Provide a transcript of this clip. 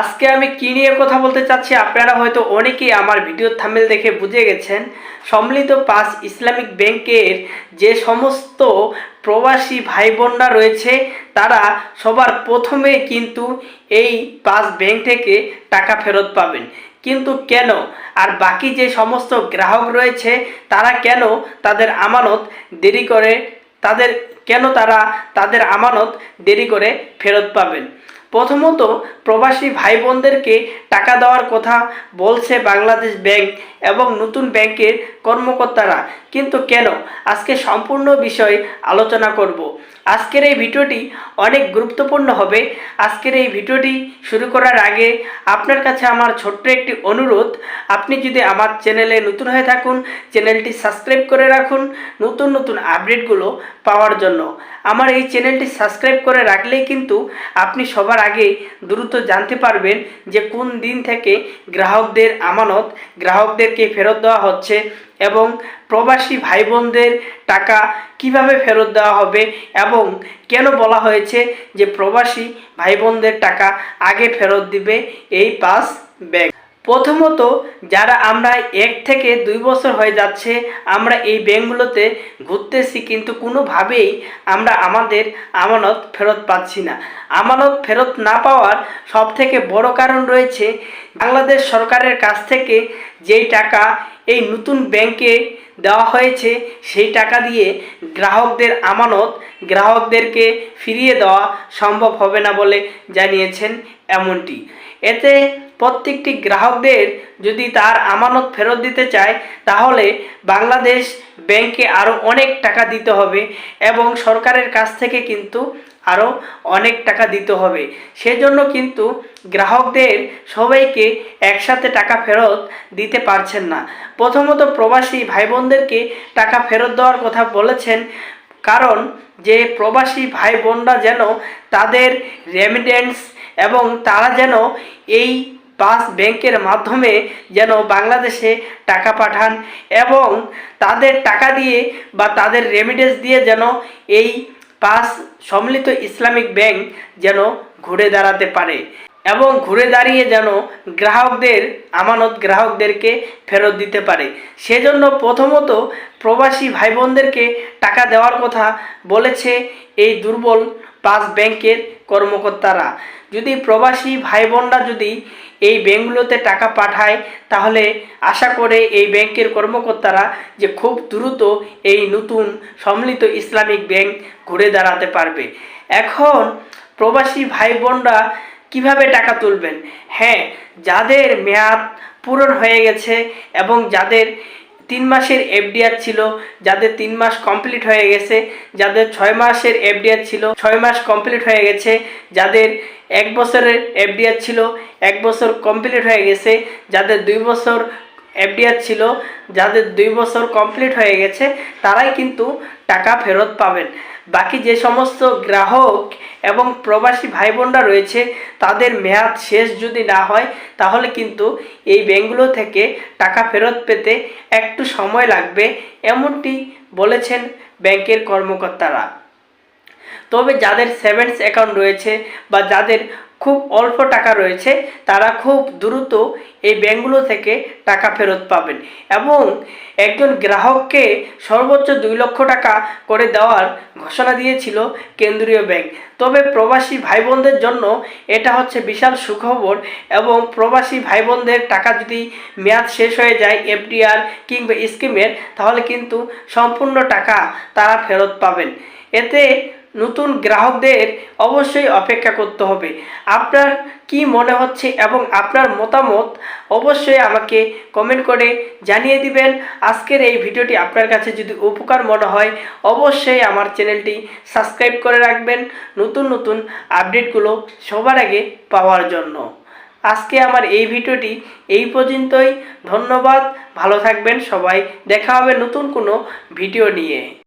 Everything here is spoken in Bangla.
আজকে আমি কি নিয়ে কথা বলতে চাচ্ছি, আপনারা হয়তো অনেকেই আমার ভিডিও থামেল দেখে বুঝে গেছেন। সম্মিলিত পাঁচ ইসলামিক ব্যাংকের যে সমস্ত প্রবাসী ভাই বোনরা রয়েছে, তারা সবার প্রথমে কিন্তু এই পাঁচ ব্যাংক থেকে টাকা ফেরত পাবেন। কিন্তু কেন? আর বাকি যে সমস্ত গ্রাহক রয়েছে, তারা কেন তাদের আমানত দেরি করে, তাদের, কেন তারা তাদের আমানত দেরি করে ফেরত পাবেন? প্রথমত, প্রবাসী ভাই বোনদেরকে টাকা দেওয়ার কথা বলছে বাংলাদেশ ব্যাংক এবং নতুন ব্যাংকের কর্মকর্তারা। কিন্তু কেন? আজকে সম্পূর্ণ বিষয় আলোচনা করব। আজকের এই ভিডিওটি অনেক গুরুত্বপূর্ণ হবে। আজকের এই ভিডিওটি শুরু করার আগে আপনার কাছে আমার ছোট্ট একটি অনুরোধ। আপনি যদি আমার চ্যানেলে নতুন হয়ে থাকুন, চ্যানেলটি সাবস্ক্রাইব করে রাখুন নতুন নতুন আপডেটগুলো পাওয়ার জন্য। আমার এই চ্যানেলটি সাবস্ক্রাইব করে রাখলেই কিন্তু আপনি সবার আগে দ্রুত জানতে পারবেন যে কোন দিন থেকে গ্রাহকদের আমানত, গ্রাহকদেরকে ফেরত দেওয়া হচ্ছে এবং প্রবাসী ভাই বোনদের টাকা কীভাবে ফেরত দেওয়া হবে এবং কেন বলা হয়েছে যে প্রবাসী ভাই বোনদের টাকা আগে ফেরত দিবে এই পাস ব্যাংক প্রথমত, যারা আমরা এক থেকে দুই বছর হয়ে যাচ্ছে, আমরা এই ব্যাংকগুলোতে ঘুরতেছি, কিন্তু কোনোভাবেই আমরা আমাদের আমানত ফেরত পাচ্ছি না। আমানত ফেরত না পাওয়ার সব থেকে বড় কারণ রয়েছে, বাংলাদেশ সরকারের কাছ থেকে যেই টাকা এই নতুন ব্যাংকে দেওয়া হয়েছে, সেই টাকা দিয়ে গ্রাহকদের আমানত, গ্রাহকদেরকে ফিরিয়ে দেওয়া সম্ভব হবে না বলে জানিয়েছেন এমনটি। এতে প্রত্যেকটি গ্রাহকদের যদি তার আমানত ফেরত দিতে চায়, তাহলে বাংলাদেশ ব্যাংকে আরও অনেক টাকা দিতে হবে এবং সরকারের কাছ থেকে কিন্তু আরও অনেক টাকা দিতে হবে। সেজন্য কিন্তু গ্রাহকদের সবাইকে একসাথে টাকা ফেরত দিতে পারছেন না। প্রথমত প্রবাসী ভাই বোনদেরকে টাকা ফেরত দেওয়ার কথা বলেছেন, কারণ যে প্রবাসী ভাই বোনরা যেন তাদের রেমিডেন্স এবং তারা যেন এই পাস ব্যাংকের মাধ্যমে যেন বাংলাদেশে টাকা পাঠান এবং তাদের টাকা দিয়ে বা তাদের রেমিডেন্স দিয়ে যেন এই পাঁচ সম্মিলিত ইসলামিক ব্যাংক যেন ঘুরে দাঁড়াতে পারে এবং ঘুরে দাঁড়িয়ে যেন গ্রাহকদের, আমানত গ্রাহকদেরকে ফেরত দিতে পারে। সেজন্য প্রথমত প্রবাসী ভাই বোনদেরকে টাকা দেওয়ার কথা বলেছে এই দুর্বল পাঁচ ব্যাংকের কর্মকর্তারা। যদি প্রবাসী ভাই বোনরা যদি এই ব্যাংকগুলোতে টাকা পাঠায়, তাহলে আশা করে এই ব্যাংকের কর্মকর্তারা যে খুব দ্রুত এই নতুন সম্মিলিত ইসলামিক ব্যাংক ঘুরে দাঁড়াতে পারবে। এখন প্রবাসী ভাই বোনরা কীভাবে টাকা তুলবেন? হ্যাঁ যাদের মেয়াদ পূরণ হয়ে গেছে এবং যাদের তিন মাসের এফডিআর ছিল, যাদের তিন মাস কমপ্লিট হয়ে গেছে, যাদের ছয় মাসের এফডিআর ছিল, ছয় মাস কমপ্লিট হয়ে গেছে, যাদের এক বছরের এফডিআর ছিল, এক বছর কমপ্লিট হয়ে গেছে, যাদের দুই বছর এফডিআর ছিল, যাদের দুই বছর কমপ্লিট হয়ে গেছে, তারাই কিন্তু টাকা ফেরত পাবেন। বাকি যে সমস্ত গ্রাহক এবং প্রবাসী ভাই বোনরা রয়েছে, তাদের মেয়াদ শেষ যদি না হয়, তাহলে কিন্তু এই ব্যাঙ্কগুলো থেকে টাকা ফেরত পেতে একটু সময় লাগবে, এমনটি বলেছেন ব্যাংকের কর্মকর্তারা। তবে যাদের সেভেন্স অ্যাকাউন্ট রয়েছে বা যাদের খুব অল্প টাকা রয়েছে, তারা খুব দ্রুত এই ব্যাঙ্কগুলো থেকে টাকা ফেরত পাবেন। এবং একজন গ্রাহককে সর্বোচ্চ দুই লক্ষ টাকা করে দেওয়ার ঘোষণা দিয়েছিল কেন্দ্রীয় ব্যাংক। তবে প্রবাসী ভাই বোনদের জন্য এটা হচ্ছে বিশাল সুখবর এবং প্রবাসী ভাই বোনদের টাকা যদি মেয়াদ শেষ হয়ে যায় এফডিআর কিংবা স্কিমের, তাহলে কিন্তু সম্পূর্ণ টাকা তারা ফেরত পাবেন। এতে নতুন গ্রাহকদের অবশ্যই অপেক্ষা করতে হবে। আপনার কি মনে হচ্ছে এবং আপনার মতামত অবশ্যই আমাকে কমেন্ট করে জানিয়ে দিবেন। আজকের এই ভিডিওটি আপনার কাছে যদি উপকার মনে হয়, অবশ্যই আমার চ্যানেলটি সাবস্ক্রাইব করে রাখবেন নতুন নতুন আপডেটগুলো সবার আগে পাওয়ার জন্য। আজকে আমার এই ভিডিওটি এই পর্যন্তই। ধন্যবাদ। ভালো থাকবেন সবাই। দেখা হবে নতুন কোনো ভিডিও নিয়ে।